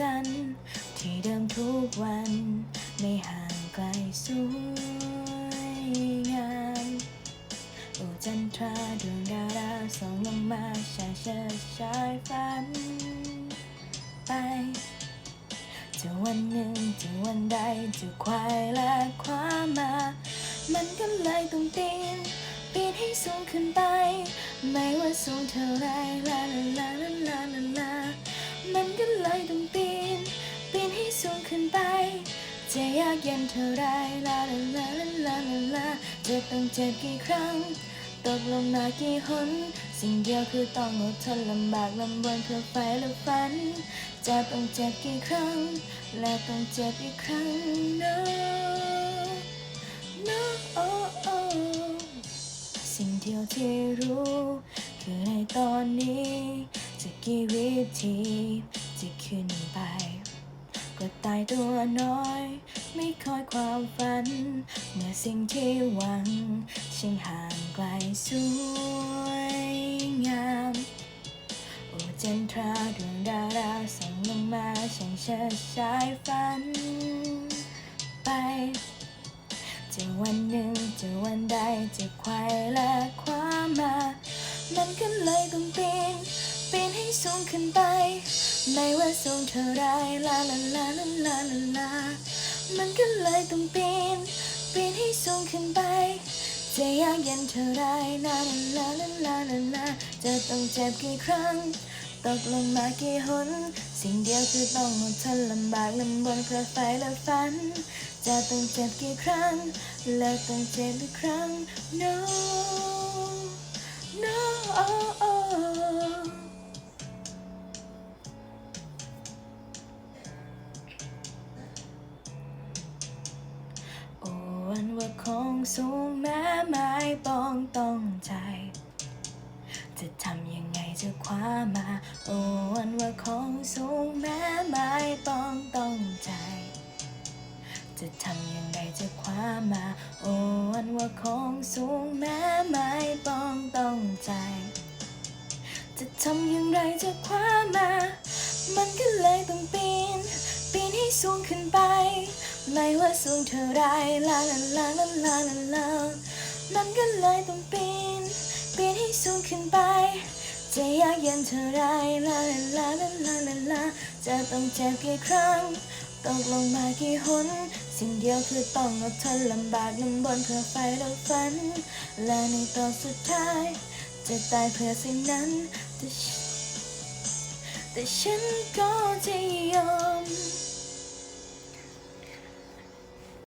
จันทร์ที่เดิมทุกวัน ไม่ห่างไกลสวยงามโอ้จันทราดวงดาวดาส่องลงมาชายเชิดชายฝันไปจะวันหนึ่งจะวันใดจะควายและคว้ามา มันก็เลยต้องปีนปีนให้สูงขึ้นไป ไม่ว่าสูงเท่าไรลาลาลา ขึ้นไป จะยากเย็นเท่าไรลาลาลาลาลาลาลาจะต้องเจ็บกี่ครั้ง ตกลงมากี่หน สิ่งเดียวคือต้องอดทนลำบากลำบนเพื่อไฟและฝัน จะต้องเจ็บกี่ครั้ง และต้องเจ็บอีกครั้ง no no oh oh สิ่งเดียวที่รู้ คือในตอนนี้ จะกี่วิธีจะขึ้นไปายตัวน้อย ไม่คอยความฝัน เมื่อสิ่งที่หวังช่างห่างไกลสวยงาม โอ้จันทราดวงดาวดาวส่องลงมาช่างเชิดชายฝัน ไปจะวันหนึ่งจะวันใดจะควายและคว้ามา มันก็เลยต้องปีนปีนให้สูงขึ้นไป ไม่ว่าสูงเท่าไรลาลาลาลาลาลาลามันก็เลยต้องปีนปีนให้สูงขึ้นไป จะยากเย็นเท่าไรลาลาลาลาลาลาจะต้องเจ็บกี่ครั้ง ตกลงมากี่หน สิ่งเดียวคือต้องอดทนลำบากลำบนเพื่อไฟและฝัน จะต้องเจ็บกี่ครั้ง และต้องเจ็บอีกครั้ง no no oh, oh. สูงแม้ไม้ปองต้องใจ จะทำยังไงจะคว้ามา โอ้วันว่าของสูงแม้ไม้ปองต้องใจ จะทำยังไงจะคว้ามา โอ้วันว่าของสูงแม้ไม้ปองต้องใจ จะทำย่างไรจะคว้ามา มันก็เลยต้องปีน ปีนให้สูงขึ้นไป ไม่ว่าสูงเท่าไรลาลาลาลาลาลาลามันก็เลยต้องปีนปีนให้สูงขึ้นไป จะยากเย็นเท่าไรลาลาลาลาลาลาลาจะต้องเจ็บกี่ครั้งตกลงมากี่หนสิ่งเดียวคือต้องอดทนลำบากลำบนเพื่อไฟและฝัน และในตอนสุดท้าย จะตายเพื่อสิ่งนั้นแต่ฉันแต่ฉันก็จะยอม